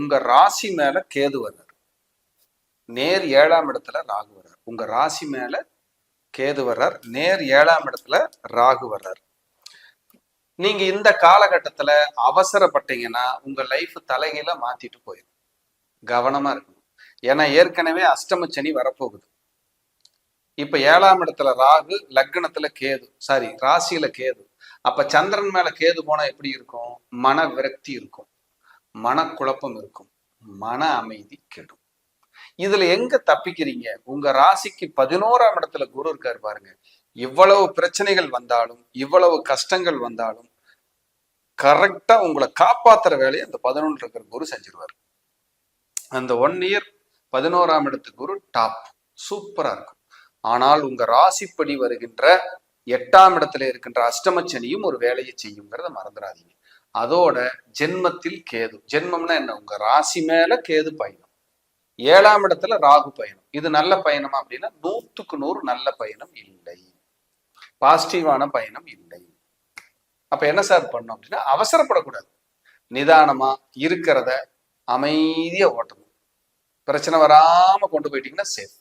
உங்க ராசி மேல கேது வர்றார். நேர் ஏழாம் இடத்துல ராகு வர்றார். உங்க ராசி மேல கேது வர்றார். நேர் ஏழாம் இடத்துல ராகு வர்றார். நீங்க இந்த காலகட்டத்துல அவசரப்பட்டீங்கன்னா உங்க லைஃப் தலைகீழ மாத்திட்டு போயிடும் கவனமா இருக்கணும். ஏன்னா ஏற்கனவே அஷ்டம சனி வரப்போகுது. இப்ப ஏழாம் இடத்துல ராகு லக்னத்துல கேது சாரி ராசியில கேது. அப்ப சந்திரன் மேல கேது போனா எப்படி இருக்கும்? மன விரக்தி இருக்கும். மனக்குழப்பம் இருக்கும். மன அமைதி கெடும். இதுல எங்க தப்பிக்கிறீங்க? உங்க ராசிக்கு பதினோராம் இடத்துல குரு இருக்காரு பாருங்க. இவ்வளவு பிரச்சனைகள் வந்தாலும் இவ்வளவு கஷ்டங்கள் வந்தாலும் கரெக்டா உங்களை காப்பாத்துற வேலையை அந்த பதினொன்று இருக்கிற குரு செஞ்சிருவாரு. அந்த ஒன் இயர் பதினோராம் இடத்து குரு டாப் சூப்பரா இருக்கும். ஆனால் உங்க ராசிப்படி வருகின்ற எட்டாம் இடத்துல இருக்கின்ற அஷ்டமச்சனியும் ஒரு வேலையை செய்யுங்கிறத மறந்துடாதீங்க. அதோட ஜென்மத்தில் கேது. ஜென்மம்னா என்ன? உங்க ராசி மேல கேது பயணம். ஏழாம் இடத்துல ராகு பயணம். இது நல்ல பயணமா அப்படின்னா நூத்துக்கு நூறு நல்ல பயணம் இல்லை. பாசிட்டிவான பயணம் இல்லை. அப்ப என்ன சார் பண்ணும் அப்படின்னா அவசரப்படக்கூடாது. நிதானமா இருக்கிறத அமைதியா ஓட்டணும். பிரச்சனை வராம கொண்டு போயிட்டீங்கன்னா சேஃப்